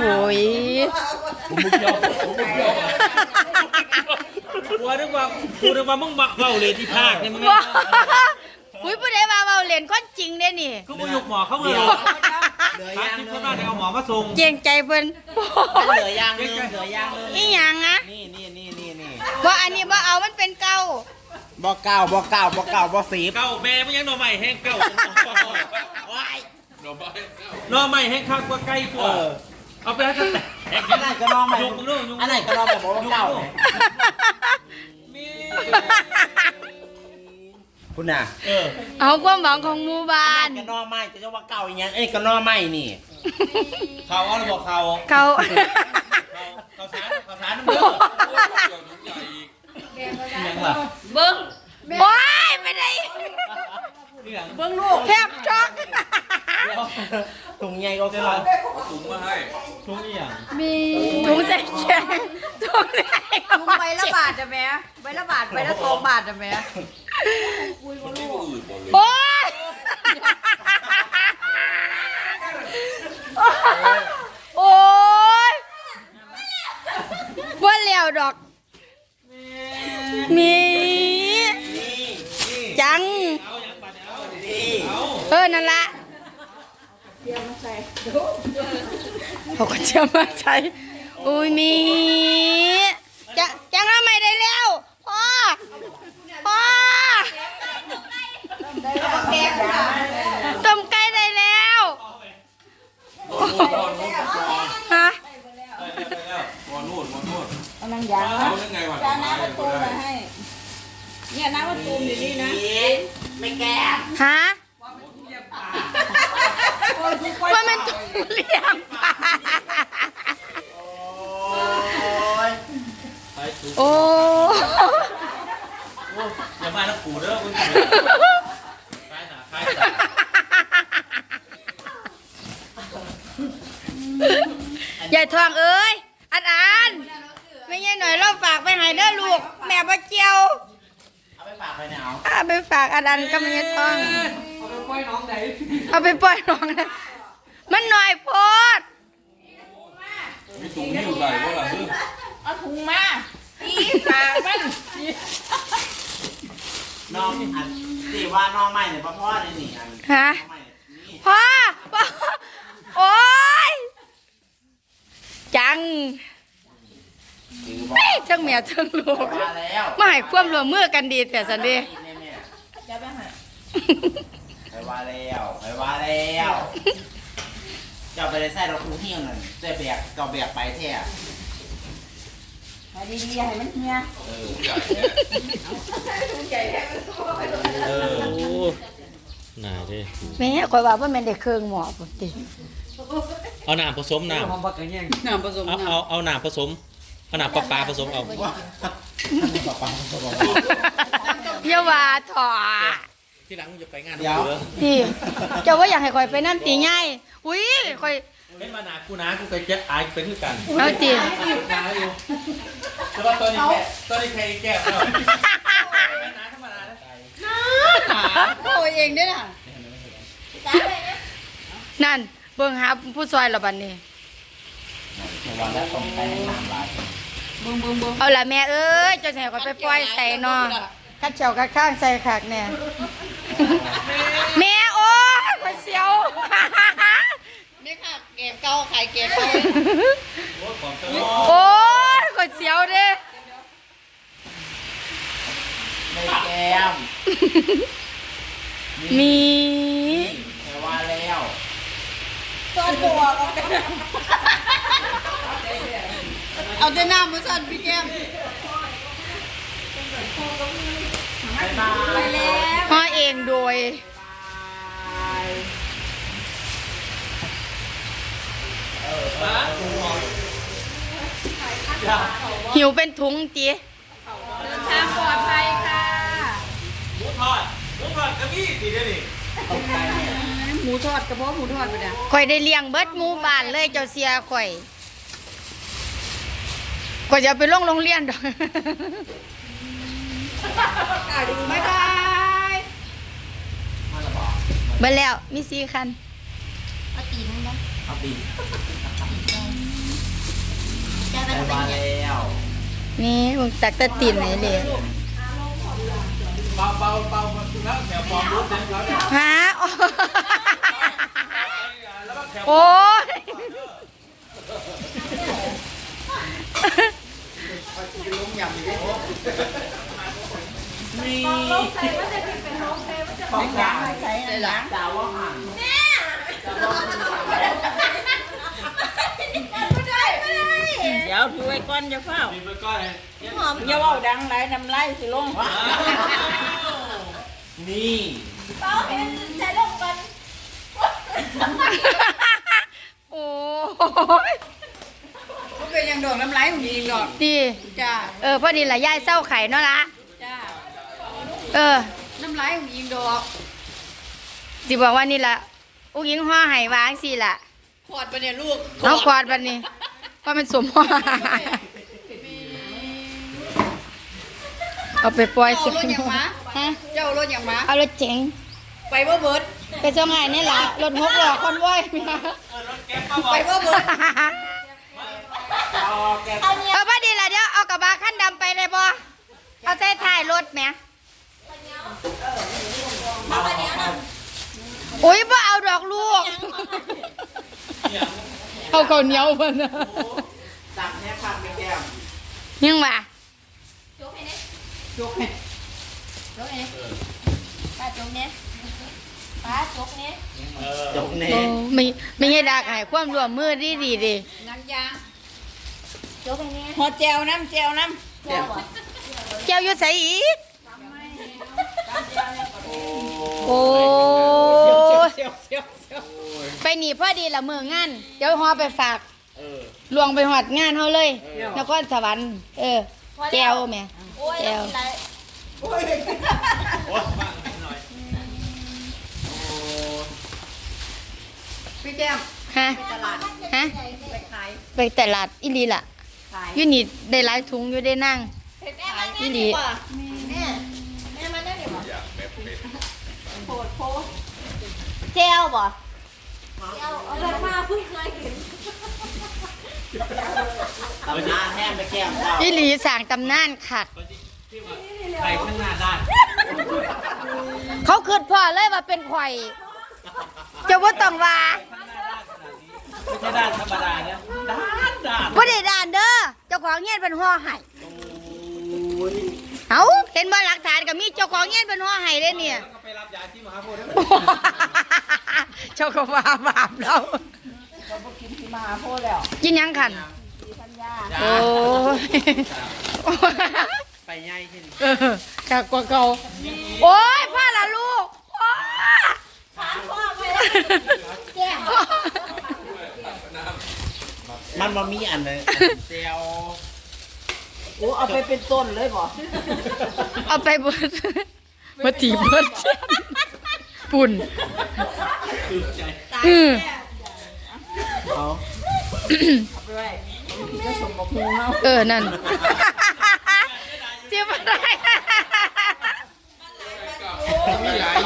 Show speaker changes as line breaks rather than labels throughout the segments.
โอ้ย
ผมมุกเดียวผมมุกเดียวกูนึกว่ากูนึกว่ามึงมาเบาเลยที่ภาคเนี่ยมึง
ว้าอุ้ยผู้ใดมาเบาเล่นคนจริงเด้นี่
ก็มึงยกหมอเข้ามาหรอ
เหลือยาง
ที่เขาน้าจะเอาหมอมาส่ง
เกรงใจเพิ่น
เหลือยางนึงเหลือยางนึง
อีหยังอะ
นี่นี่นี่นี่นี่
ว่าอันนี้บ่าเอามันเป็นเก่า
บ่เก้าบ่เก้าบ่เก้าบ่สี
เก้าแม่มึงยังหน่อใหม่แห้งเก้า
ว้าย
หน่อใหม่แห้งข้างกว่าใกล้ก
เอ
ว่า
อ
เอาไปให้ตั้งแต่
อันไหนก็น้องใหม่
ยกมึงด้วยยก
อันไหนก็น้องแบบบ่เก้าเนี่ย
มี
คุณน่ะ
เออ
เอาความหวังของหมู่บ้า
อั
น
น ไหนก็น้องใหม่จะจะว่าเก้าอีกอย่างอันนี้ก็น้องใหม่นี่
เขาเอาหรือบอกเขา
เขา
เขาสารเขาสารน้ำเลือดยังล่ะ
เบิ้งโอ้ยไม่ได้
ยัง
เบิ้งลูกแทบช็อก
ถุงใหญ่ก็เขา
ถุงมาให้ถุงอีหยัง
มีถุงใส่แขนถุงใส่
ลุงใบละบาทจะแม่ใบละบาทใบละสองบาทจะแม่
โอ้ยโอ้ยว่าแล้วดอก มี จัง
เอาอย่างปัดเอา
นี่
เอา
เออ นั่นละ เขาก็จะมาใช้อุ้ยมีจะจังทำไมได้แล้ว พ่อ พ่อต้มไก่ได้แล้วฮะ
หมอนูดหมอนูด
กำลังยาง
เอายังไงวะ
จานน้ำมะตูมมาให้ เนี่ยน้ำมะตูมอยู่นี่นะ
ไม่แก้
ฮะว่ามันตุ่ม เลี้ยงปลา
โอ้ย
ไปถุง
โอ้
อย่ามาแล้วกูเด้อมึงคล้ายหนาคล้ายตา
ใหญ่ทองเอ้ยอันอันไม่ใช่หน่อยเราฝากไปให้เด้อลูก แม่บ่เจียว
เอาไปฝากไปเนี่ยเอา
เอาไปฝากอันอันก็ไม่ใช่ทอง เอาไปปล่อยน้องไหน มันหน่อยโพด
มีถุงหิ้วใส่ว่าล่ะมึง
เอาถุงมาอีปากมัน
น้องอันสิว่าน้องใหม่เนี่ยพ่อพ่อเนี่ยนี่อัน
ฮะ
น้องใหม่นี่
พ่อพ่อโอ้ยจัง
ถือว่า
เอ้ยทั้งแม่ทั้งลูก
มาแล้ว
มาให้ความร่วมมือกันดีแต่สันเดี
แม่แม่
จะไปหา
ไปว่าแล้วไปว่าแล้ว เจ้าไปได้ใส่รถคูเที่ยงนั่นเจ้าแบกเจ้าแบกไปแท้
ให้ดีๆให้มันเฮีย
เออ
เออโอ้หนาดิ
แม่คอยว่าว่าแม่นได้เครื่องหมอพุ่นติ
เอาน้ำผสมน้ำ
น้ำผสม
เอาเอาเอาน้ำผสมเอาน้ำปลาปลาผสมเอา
ว่าท่านนี่บอกปังเขาบอกว่า
อย่าว่าถอ
ที่หลังมึงจะไปงาน
เดี๋ยว
เด้อ
ที่เจ้าว่าอยากให้คอยไปนั่นตีง่ายอุ้ยคอย
เล่นมาหนากูนะกูไปเจ็บอายเป็นคือกัน
เอาตี
นาอยู่แต่ว่าตอนนี้แกตอนนี้ใครแก้แล้วไม่นาธรรมดานะ
โอ้ยเองด้วยนะ
นั่นเบิ่งหาผู้ซอยและบัดนี้
วันแล้วส่งไปให้น้ำลาย
บึ้งบึ้งบึ้ง
เอาล่ะแม่เอ้ยเจ้าสิให้คอยไปปล่อยใส่เนาะคัดเฉียวคัดข้างใส่คักแน่ แม่โอ้ยคอยเสียว
นี่ค่ะเกมเก่าขายเกมเก่า
โอ้ยคอยเสียวเด้
ไม่แก้ม
มี
ไปว่าแล้ว
ตอนตัวเอาแต่เอาแต่น้ำมาสั่นพี่แก้ม
บ๊ายบาย
ไปแล้ว
ห่อเอง โดย หิวเป็นถุงตี
ทางปลอดภัยค่ะ
หมูทอดหมูทอดกระบี่สิเดี๋ยวนี้
หมูทอดกระเพาะหมูทอดไปเนี่ย
ข่อยได้เลี้ยงเบิดหมู่บ้านเลยเจ้าเสียข่อยข่อยจะเอาไปลงโรงเรียนดอก
บ๊ายบาย
มาแล้วบอก
เบแล้วมีสี่คัน
เอา
ตีนนะ
เอาปีนะได้าไรแล้วนี่มึงตักแตะตีนไหนเลย
ฮะโอ้
แล้วก็
โอ้ย
ไปกิลย
ของยางใส่หลัง
ดาวว่าห่าง
เดี๋ยวถือไว้ก่อนจะเฝ้า
มีไปก้อนเลย
หอมอย่าเว้าดังไรน้ำลายสิลง
นี่
โอ้ย
ก็เป็นยังดอกน้ำลายของดีดอก
ดี
จ้า
เออพอดีละยายเศร้าไข่เนาะละ
จ้า
เออ
น้ำลายของยิงดอก
สิบอกว่านี่ละอุ้งยิงห่อไห้วางสิละ
ขอดปะเนี่ยลูก
เอาควาดบันนี้ว่ามันสมห่อเอาไปปล่อยสิ
เจ้ารถอย่างมา
ฮะ
เจ้ารถอย่างมา
เอารถเจ๋ง
ไปบ่เบิด
ไปเจ้าไงนี่ล่ะรถหกล้อคอนว้อย
ไปบ่เบิด
เอาแก
เออพอดีละเดี๋ยวเอากระบะขั้นดำไปเลยบ่เอาใส่ท้ายรถแหม โอ้ยบ่เอาดอกลูก เอาข้าวเหนียวมันนะ
ตักแค่พักไม่แก้ม
ยังว่า
จกเนี่ยจกเนี่ยป้าจกเนี่ยป้าจกเนี่ย
จกเน่
โอ้ไม่ไม่ให้ดักให้ความร่วมมือดีดีๆดิ
น้ำยาจกเนี่ยหอแจวน้ำแจวน้ำแจว
เจ้าอยู่ใส่อีก โอ้ย
เสียวเสียวเสียว
ไปหนีพอดีละมืองาน เดี๋ยวฮอไปฝาก
เออ
ลวงไปหอดงานเฮาเลยนครสวรรค์เออแจวแหม่แจว
โอ้ยบ้างหน่อยโอ้
พี่แก้ม
ฮะ
ตลาด
ฮะ
ไปขาย
ไปตลาดอีหลีล่ะ
ขาย
อยู่นี่ได้หลายถุงอยู่ได้นั่ง
ขาย
อีหลี
ดโพด
แจวบ่
อะไรมาเพิ่งเคยเห็น
ตำนานแห้งไปแก้มเจ้า
อีหลีสั่งตำนานขัด
ไปข้างหน้าด้าน
เขาคิดพ่อเลยว่าเป็นข่อยเจะว่าต้องว่า
ไม่ใช่ด้านธรรมดานะด้านด้าน
บ่ได้ด่านเด้อเจ้าของเงี้ยนเป็นห่อไห้เอาเห็นบ่หลักฐานก็มีเจ้าของเงี้ยนเป็นห่อไห้เลยเนี่ย
ก็ไปรับยาที่มหาโพธิ์
เจ้าก็ว่าบาปแล้ว
กินที่มาโพดแล้ว
กินหยังขัน
สัญญา
โอ้ย
ไปใหญ่ขึ้น
เออจากกว่าเก่าโอ้ยพ่อละลูกพ่อ
มันมามีอันเลยเจียว
โอ้เอาไปเป็นต้นเลยบ่
เอาไปเบิด มาถีบเบิดเช่นปุ่นอืม
เอา
เอาไปไว้จะสมบอกฮูเฮา
เออนั่นจิ้มอะไร
มีหลาย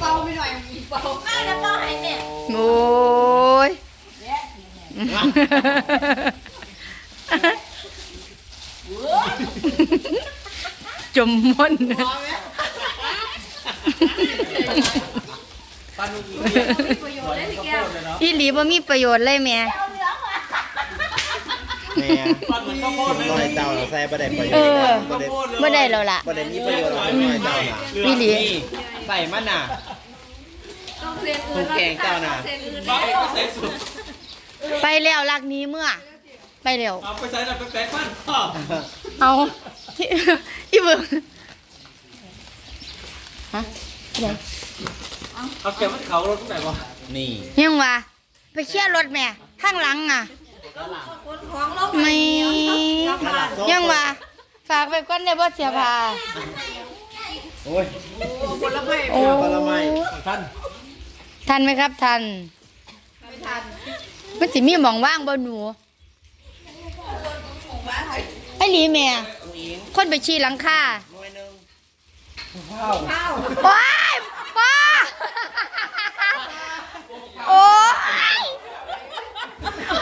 เป่าไปหน่อยมีเป่าได้แล้วเป่าให้แม่
โอ้ย จมม่น
ปานุกี
ประโยชน์ได้สิแก้ว
อีหลีบ่มีประโยชน์เลยแม่
แม่น้อยเจ้าเราใส่ประเด็นประโย
เอ
ชน์
อ
ประเด็น
บ่ได้แล้วล่ะ
ประเด็นนี้ประโยชน์เราน้อยเจ้าน่ะ
อีหลี
นี่ใส่มันน่ะทุกแกงเจ้าน่ะ
บ้าก็ใส่สุด
ไปแล้วลักนี้เมื่อ ไปแล้ว
เอาไปใส่แล้วไปแปลงฟันพ่อ
เอาที่อีเบิ่งฮะเดี๋ยว
เอาเก็บมันเขารถตรงไหนวะ
นี่
ยังวะไปเคลียร์รถแม่ข้างหลังอะ
ของลบ
ไม่ยังวะฝากไปก่อนได้บ่เสียผ้า
โอ้ย
ผลไม้
โอ้
ผลไม้
ท่าน
ทันไหมครับทัน
ไม่ทัน
มันสิมีมองว่างบ่หนูไอ้หลีแม่ คนไปชี้หลังคา
ว้ายป้าโอ้ย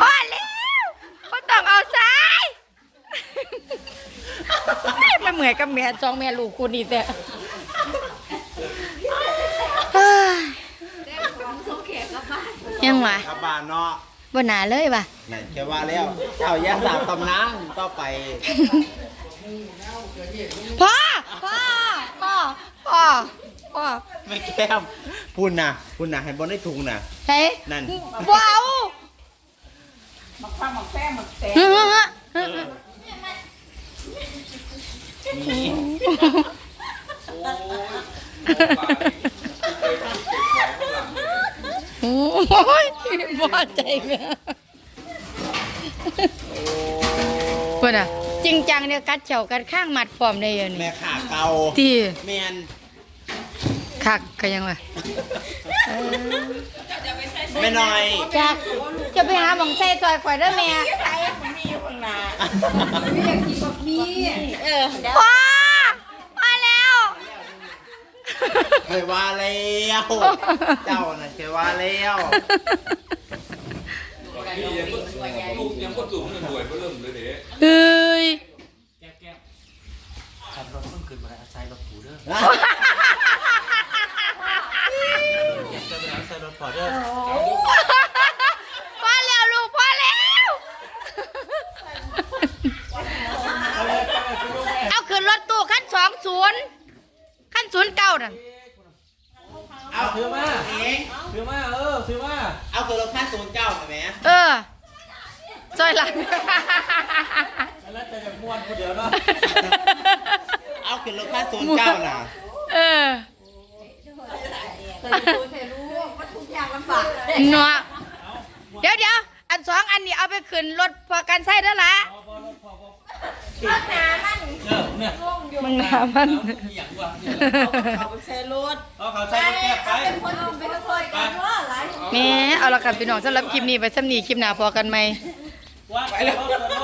พอแล้วก็ต้อง
เอา
ซ้ายมันเหมือนกับแม่จองแม่ลูกคุณนี่แต่ยั
ง
ไง
กลับบ้านเนาะ
บ่หนาเลยว่ะ
นั่นแค่ว่าแล้วเจ้าอย่าสาบตำนานต่อไป
พ่อพ่อพ่อพ่อพ่อ
ไม่แก้มพุ่นน่ะพุ่นน่ะให้บนได้ถุงน่ะ
เฮ้ย
นั่น
ว้าว
มักฟังมักแป้งมักแตง
เฮ้ยเฮ้ ยเฮ้ย
มี
โอ้ยบ่ใจแม่เพิ่นอะ จริงจังเนี่ยกัดเจ้ากัดข้างมัดพร้อมได้อยู่
แม่
นี่
ขาเก่า
ตี
แมน
คักก็ยังว่า
แม่น้อย
จักจะไปหาหมองใส่ซอยข่อยเด้อแม่
ไทยมันมีอยู่ข้างหน้า
เออเดี๋ยว
พ่อมาแล้ว
เคยว่าแล้วเจ้าน่ะเคยว่าแล้ว
นี่ยังก็ลูกยังก็สูงหนึ่งหน่วยก็เริ่มเลยเด้
เฮ้ย
ขับรถเพิ่งขึ้นมาใส่รถผูเด้อจะไปใส่รถพอเด้อ
พอแล้วลูกพอแล้วเอาขึ้นรถตู้ขั้นสองศูนย์ขั้น ศูนย์เก้านั่น
เอาถือมาเอง
ซื้อมาเออซื้อมา
เอาตัวรถค่าศูนย์เก้าไหม
เออซอยหลัง
แล้วจะแบบม้วนคนเดียวเนาะ
เอาขึ้นรถค่าศูนย์เก้าน่ะ
เออ
เคยดูเคยรู้ว่าทุกอย่างลำบาก
เนาะเดี๋ยวเดี๋ยวอันสองอันนี้เอาไปขึ้นรถพอกันใส่ได้อละ
รถน้ำมัน
เนี่ยเนี่ย
มึงหนามัน
อย่างว่า
เอาไปใส่รถ
เอาเขาใช้รถแก้ไป
เป็นคนเอาไปคอยกันว่าหลาย
แม่เอาละกันพี่น้องสำหรับคลิปนี้ไปสำนีคลิปหน้าพอกันไหม
ว่าไปแล้วรถ